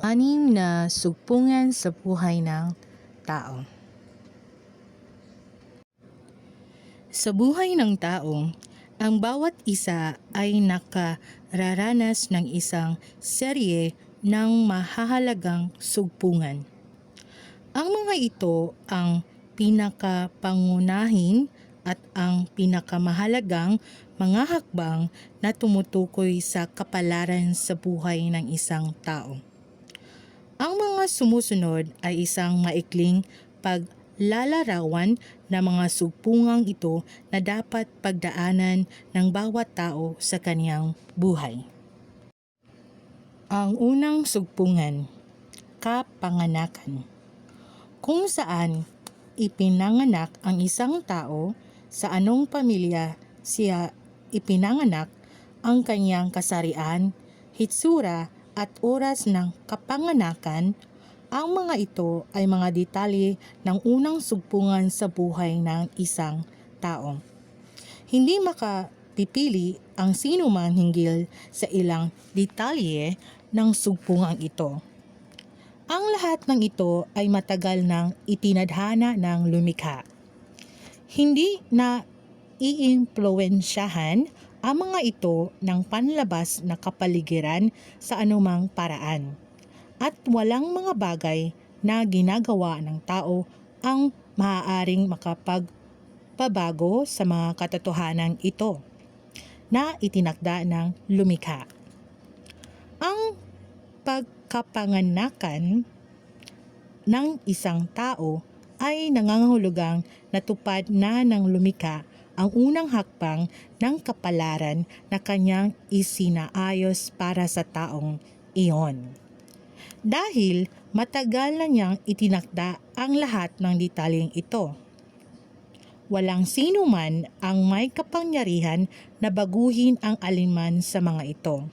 Anim na sugpungan sa buhay ng tao. Sa buhay ng tao, ang bawat isa ay nakararanas ng isang serye ng mahahalagang sugpungan. Ang mga ito ang pinakapangunahin at ang pinakamahalagang mga hakbang na tumutukoy sa kapalaran sa buhay ng isang tao. Ang mga sumusunod ay isang maikling paglalarawan ng mga sugpungang ito na dapat pagdaanan ng bawat tao sa kaniyang buhay. Ang unang sugpungan, kapanganakan. Kung saan ipinanganak ang isang tao sa anong pamilya siya ipinanganak ang kanyang kasarian, hitsura at oras ng kapanganakan, ang mga ito ay mga detalye ng unang sugpungan sa buhay ng isang tao. Hindi makapipili ang sino man hinggil sa ilang detalye ng sugpungang ito. Ang lahat ng ito ay matagal nang itinadhana ng lumikha. Hindi na iimpluwensyahan ang mga ito ng panlabas na kapaligiran sa anumang paraan. At walang mga bagay na ginagawa ng tao ang maaaring makapagpabago sa mga katotohanan ito na itinakda ng lumikha. Ang pagkapanganakan ng isang tao ay nangangahulugang natupad na ng lumikha ang unang hakbang ng kapalaran na kanyang isinaayos para sa taong iyon. Dahil matagal na niyang itinakda ang lahat ng detalyeng ito. Walang sino man ang may kapangyarihan na baguhin ang alinman sa mga ito.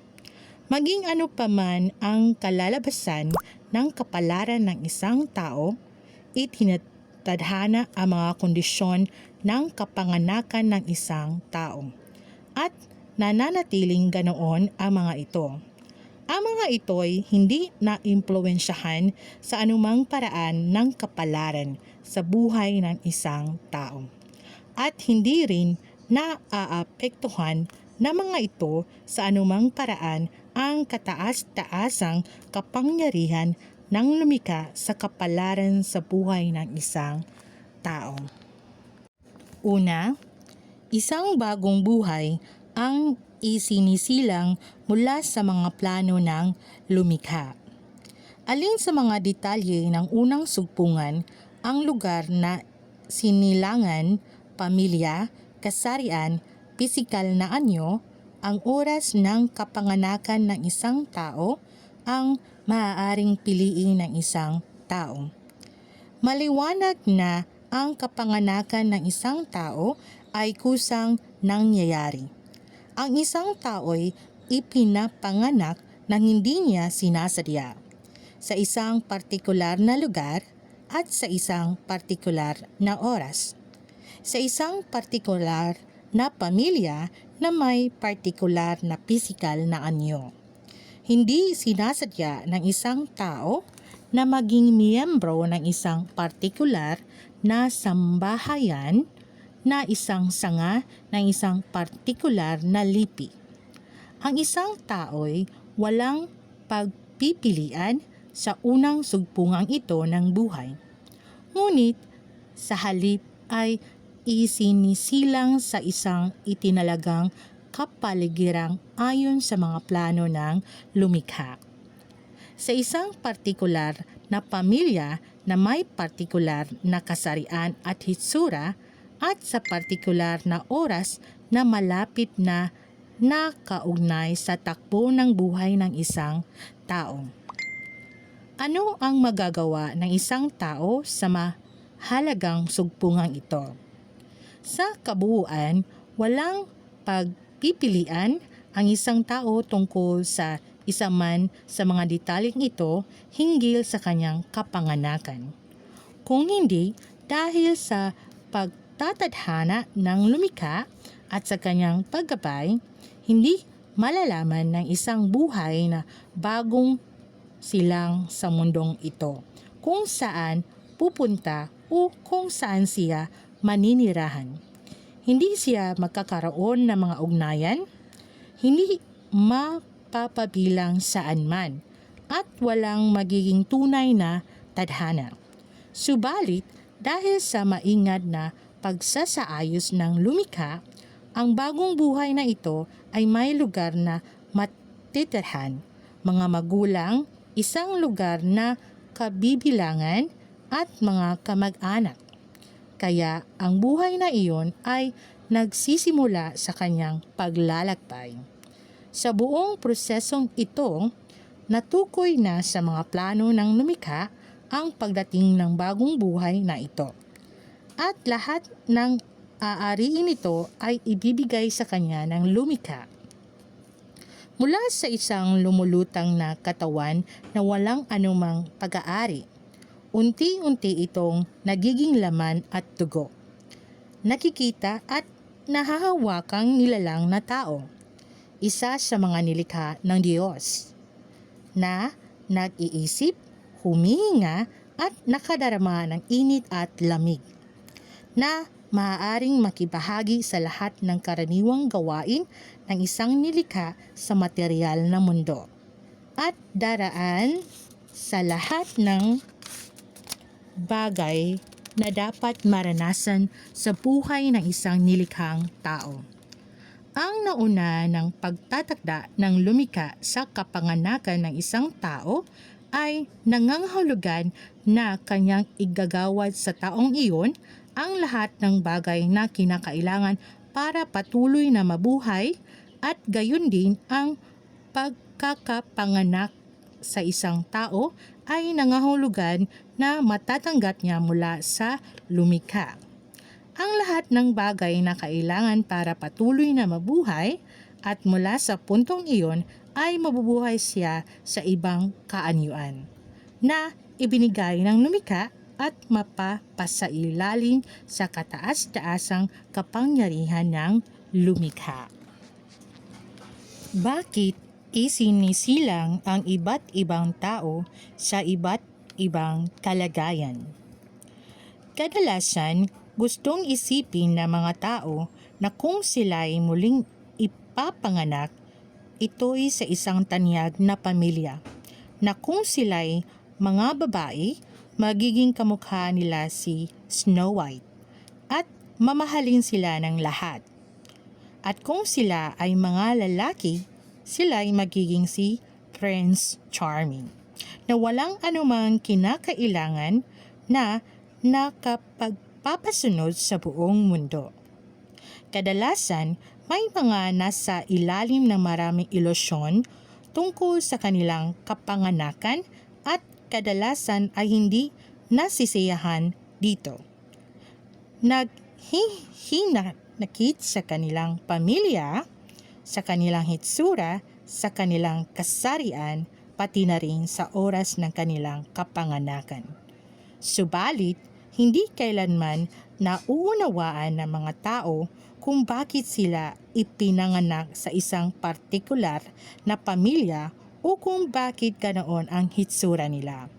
Maging ano pa man ang kalalabasan ng kapalaran ng isang tao, itinatadhana ang mga kondisyon ng kapanganakan ng isang tao. At nananatiling ganoon ang mga ito. Ang mga ito'y hindi na-impluensyahan sa anumang paraan ng kapalaran sa buhay ng isang tao. At hindi rin naaapektuhan na mga ito sa anumang paraan ang kataas-taasang kapangyarihan ng lumika sa kapalaran sa buhay ng isang tao. Una, isang bagong buhay ang isinisilang mula sa mga plano ng lumikha. Alin sa mga detalye ng unang sugpungan ang lugar na sinilangan, pamilya, kasarian, pisikal na anyo, ang oras ng kapanganakan ng isang tao, ang maaaring piliin ng isang tao. Maliwanag na ang kapanganakan ng isang tao ay kusang nangyayari. Ang isang tao'y ipinapanganak nang hindi niya sinasadya sa isang partikular na lugar at sa isang partikular na oras. Sa isang partikular na pamilya na may partikular na pisikal na anyo. Hindi sinasadya ng isang tao na maging miyembro ng isang partikular na sambahayan na isang sanga ng isang partikular na lipi. Ang isang tao'y walang pagpipilian sa unang sugpungang ito ng buhay. Ngunit sa halip ay isinisilang sa isang itinalagang kapaligirang ayon sa mga plano ng lumikha. Sa isang partikular na pamilya na may partikular na kasarian at hitsura at sa partikular na oras na malapit na nakaugnay sa takbo ng buhay ng isang tao. Ano ang magagawa ng isang tao sa mahalagang sugpungang ito? Sa kabuuan, walang pagpipilian ang isang tao tungkol sa isa man sa mga detalyeng ito hinggil sa kanyang kapanganakan. Kung hindi, dahil sa pagtatadhana ng lumikha at sa kanyang paggabay, hindi malalaman ng isang buhay na bagong silang sa mundong ito, kung saan pupunta o kung saan siya maninirahan. Hindi siya magkakaroon ng mga ugnayan, hindi mapapabilang saan man, at walang magiging tunay na tadhana. Subalit, dahil sa maingat na pagsasaayos ng lumikha, ang bagong buhay na ito ay may lugar na matitirhan, mga magulang, isang lugar na kabibilangan at mga kamag-anak. Kaya ang buhay na iyon ay nagsisimula sa kanyang paglalakbay. Sa buong prosesong ito, natukoy na sa mga plano ng lumikha ang pagdating ng bagong buhay na ito. At lahat ng aariin nito ay ibibigay sa kanya ng lumikha. Mula sa isang lumulutang na katawan na walang anumang pag-aari, unti-unti itong nagiging laman at dugo. Nakikita at nahahawakang nilalang na tao, isa sa mga nilikha ng Diyos, na nag-iisip, humihinga at nakadarama ng init at lamig, na maaaring makibahagi sa lahat ng karaniwang gawain ng isang nilikha sa material na mundo, at daraan sa lahat ng bagay na dapat maranasan sa buhay ng isang nilikhang tao. Ang nauna ng pagtatakda ng lumika sa kapanganakan ng isang tao ay nangangahulugan na kanyang igagawad sa taong iyon ang lahat ng bagay na kinakailangan para patuloy na mabuhay at gayon din ang pagkakapanganak sa isang tao ay nangahulugan na matatanggap niya mula sa lumikha. Ang lahat ng bagay na kailangan para patuloy na mabuhay at mula sa puntong iyon ay mabubuhay siya sa ibang kaanyuan na ibinigay ng lumikha at mapapasailalim sa kataas-taasang kapangyarihan ng lumikha. Bakit isinisilang ang iba't ibang tao sa iba't ibang kalagayan? Kadalasan, gustong isipin ng mga tao na kung sila'y muling ipapanganak, ito'y sa isang tanyag na pamilya, na kung sila'y mga babae, magiging kamukha nila si Snow White, at mamahalin sila ng lahat. At kung sila ay mga lalaki, sila ay magiging si Prince Charming, na walang anumang kinakailangan na nakapagpapasunod sa buong mundo. Kadalasan, may mga nasa ilalim ng maraming ilosyon tungkol sa kanilang kapanganakan at kadalasan ay hindi nasisiyahan dito. Naghihinakit sa kanilang pamilya, sa kanilang hitsura, sa kanilang kasarian, pati na rin sa oras ng kanilang kapanganakan. Subalit, hindi kailanman nauunawaan ng mga tao kung bakit sila ipinanganak sa isang partikular na pamilya o kung bakit ganoon ang hitsura nila.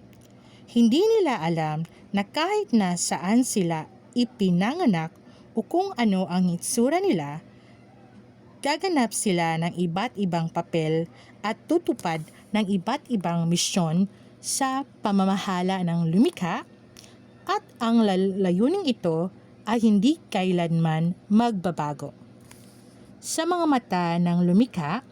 Hindi nila alam na kahit na saan sila ipinanganak o kung ano ang hitsura nila, gaganap sila ng iba't ibang papel at tutupad ng iba't ibang misyon sa pamamahala ng lumikha at ang layuning ito ay hindi kailanman magbabago. Sa mga mata ng lumikha,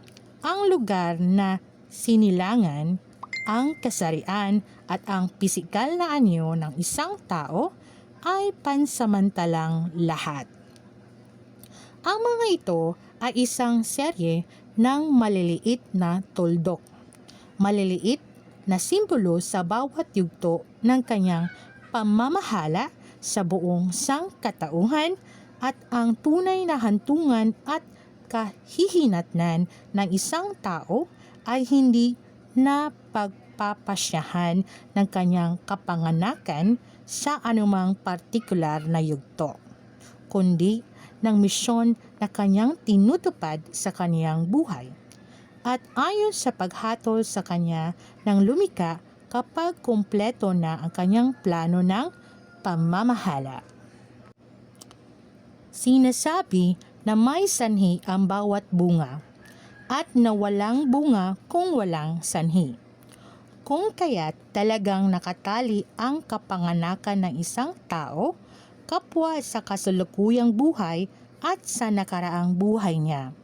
ang lugar na sinilangan, ang kasarian at ang pisikal na anyo ng isang tao ay pansamantalang lahat. Ang mga ito ay isang serye ng maliliit na tuldok. Maliliit na simbolo sa bawat yugto ng kanyang pamamahala sa buong sangkatauhan at ang tunay na hantungan at kahihinatnan ng isang tao ay hindi na pagpapasyahan ng kanyang kapanganakan sa anumang partikular na yugto, kundi ng misyon na kanyang tinutupad sa kanyang buhay. at ayon sa paghatol sa kanya ng lumika kapag kumpleto na ang kanyang plano ng pamamahala. Sinasabi na may sanhi ang bawat bunga at na walang bunga kung walang sanhi. Kung kaya't talagang nakatali ang kapanganakan ng isang tao, kapwa sa kasalukuyang buhay at sa nakaraang buhay niya.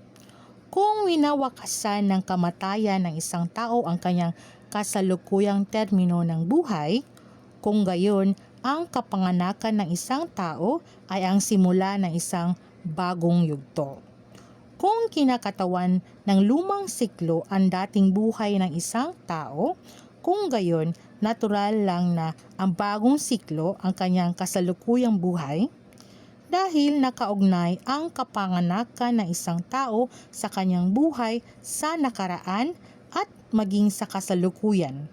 Kung winawakasan ng kamatayan ng isang tao ang kanyang kasalukuyang termino ng buhay, kung gayon ang kapanganakan ng isang tao ay ang simula ng isang bagong yugto. Kung kinakatawan ng lumang siklo ang dating buhay ng isang tao, kung gayon, natural lang na ang bagong siklo ang kanyang kasalukuyang buhay dahil nakaugnay ang kapanganakan ng isang tao sa kanyang buhay sa nakaraan at maging sa kasalukuyan.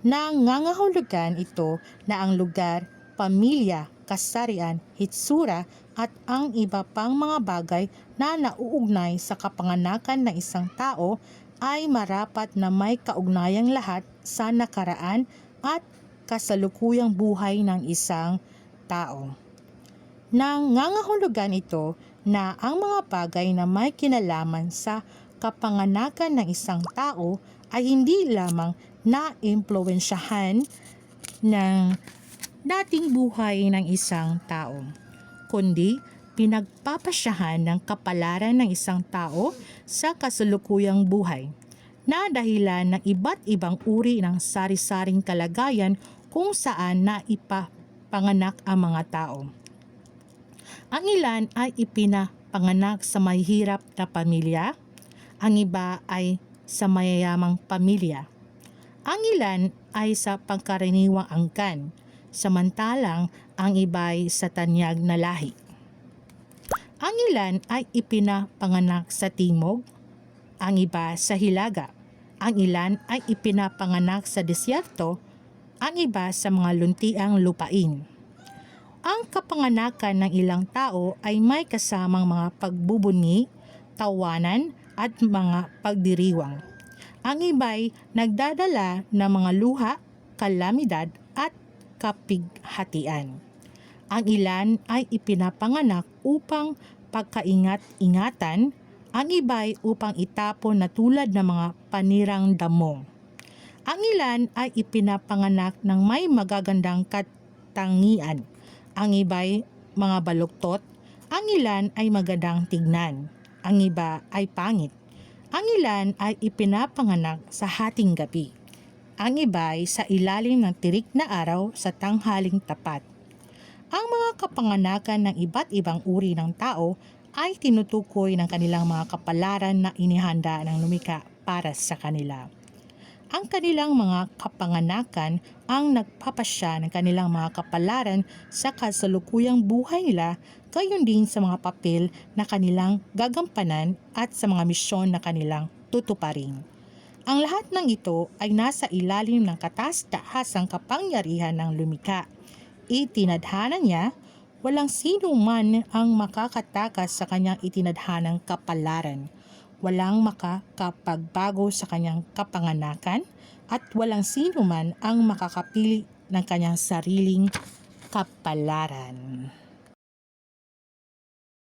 Nangangahulugan ito na ang lugar, pamilya, kasarian, hitsura at ang iba pang mga bagay na nauugnay sa kapanganakan ng isang tao ay marapat na may kaugnayang lahat sa nakaraan at kasalukuyang buhay ng isang tao. Nangangahulugan ito na ang mga bagay na may kinalaman sa kapanganakan ng isang tao ay hindi lamang na-impluensyahan ng dating buhay ng isang tao, kundi pinagpapasyahan ng kapalaran ng isang tao sa kasalukuyang buhay na dahilan ng iba't ibang uri ng sari-saring kalagayan kung saan naipapanganak ang mga tao. Ang ilan ay ipinapanganak sa mahirap na pamilya, ang iba ay sa mayayamang pamilya. Ang ilan ay sa pangkaraniwang angkan, samantalang ang iba ay sa tanyag na lahi. Ang ilan ay ipinapanganak sa timog, ang iba sa hilaga. Ang ilan ay ipinapanganak sa disyerto, ang iba sa mga luntiang lupain. Ang kapanganakan ng ilang tao ay may kasamang mga pagbubunyi, tawanan at mga pagdiriwang. Ang iba'y nagdadala ng mga luha, kalamidad at kapighatian. Ang ilan ay ipinapanganak upang pagkaingat-ingatan, ang iba'y upang itapon na tulad ng mga panirang damo. Ang ilan ay ipinapanganak ng may magagandang katangian. Ang iba'y mga baluktot. Ang ilan ay magandang tignan. Ang iba ay pangit. Ang ilan ay ipinapanganak sa hating gabi. Ang iba'y sa ilalim ng tirik na araw sa tanghaling tapat. Ang mga kapanganakan ng iba't ibang uri ng tao ay tinutukoy ng kanilang mga kapalaran na inihanda ng lumika para sa kanila. Ang kanilang mga kapanganakan ang nagpapasya ng kanilang mga kapalaran sa kasalukuyang buhay nila gayon din sa mga papel na kanilang gagampanan at sa mga misyon na kanilang tutuparin. Ang lahat ng ito ay nasa ilalim ng katas-tahasang kapangyarihan ng lumika. Itinadhana niya Walang sino man ang makakatakas sa kanyang itinadhanang kapalaran. Walang makakapagbago sa kanyang kapanganakan at walang sino man ang makakapili ng kanyang sariling kapalaran.